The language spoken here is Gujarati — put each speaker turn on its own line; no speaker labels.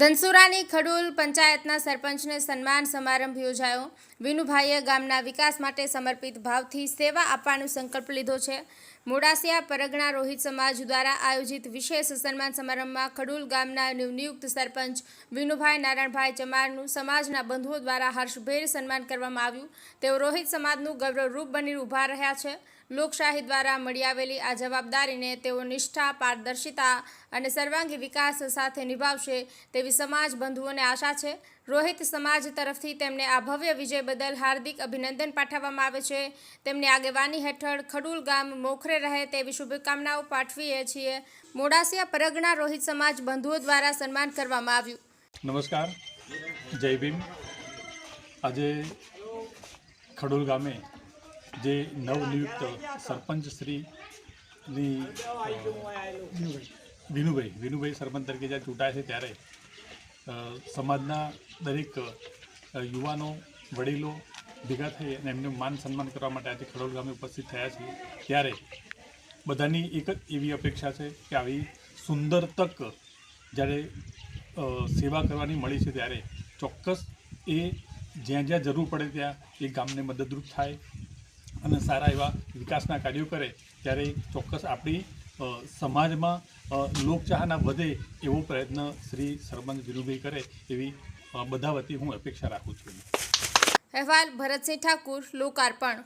ધનસુરાની ખડૂલ પંચાયતના સરપંચને સન્માન સમારંભ યોજાયો. વિનુભાઈએ ગામના વિકાસ માટે સમર્પિત ભાવથી સેવા આપવાનો સંકલ્પ લીધો છે. મોડાસિયા પરગણા રોહિત સમાજ દ્વારા આયોજિત વિશેષ સન્માન સમારંભમાં ખડુલ ગામના નવનિયુક્ત સરપંચ વિનુભાઈ નારાયણભાઈ ચમારનું સમાજના બંધુઓ દ્વારા હર્ષભેર સન્માન કરવામાં આવ્યું. તેઓ રોહિત સમાજનું ગૌરવરૂપ બની ઊભા રહ્યા છે. લોકશાહી દ્વારા મળી આવેલી આ જવાબદારીને તેઓ નિષ્ઠા, પારદર્શિતા અને સર્વાંગી વિકાસ સાથે નિભાવશે તેવી સમાજ બંધુઓને આશા છે. રોહિત સમાજ તરફથી તેમને આ ભવ્ય વિજય બદલ હાર્દિક અભિનંદન પાઠવવામાં આવે છે. તેમની આગેવાની હેઠળ ખડુલ ગામ મોખરે રહે તેવી શુભકામનાઓ પાઠવીએ છીએ. મોડાસિયા પરગણા રોહિત સમાજ બંધુઓ દ્વારા સન્માન કરવામાં આવ્યું.
નમસ્કાર. જય ભીમ. આજે ખડુલ ગામે જે નવનિયુક્ત સરપંચ શ્રીની વિનુભાઈ વિનુભાઈ સરપંચ તરીકે જ્યારે ચૂંટાય છે ત્યારે સમાજના દરેક યુવાનો, વડીલો ભેગા થઈ અને એમનું માન સન્માન કરવા માટે આજે ખડોલ ગામે ઉપસ્થિત થયા છીએ ત્યારે બધાની એક જ એવી અપેક્ષા છે કે આવી સુંદર તક જ્યારે સેવા કરવાની મળી છે ત્યારે ચોક્કસ એ જ્યાં જ્યાં જરૂર પડે ત્યાં એ ગામને મદદરૂપ થાય. અને સારા એવા વિકાસના કાર્યો કરે ત્યારે ચોક્કસ આપણી સમાજમાં લોકચાહના વધે એવો પ્રયત્ન શ્રી સરબંધ વિનુભાઈ કરે એવી બધા વતી હું અપેક્ષા રાખું છું.
અહેવાલ ભરતસિંહ ઠાકુર, લોકાર્પણ.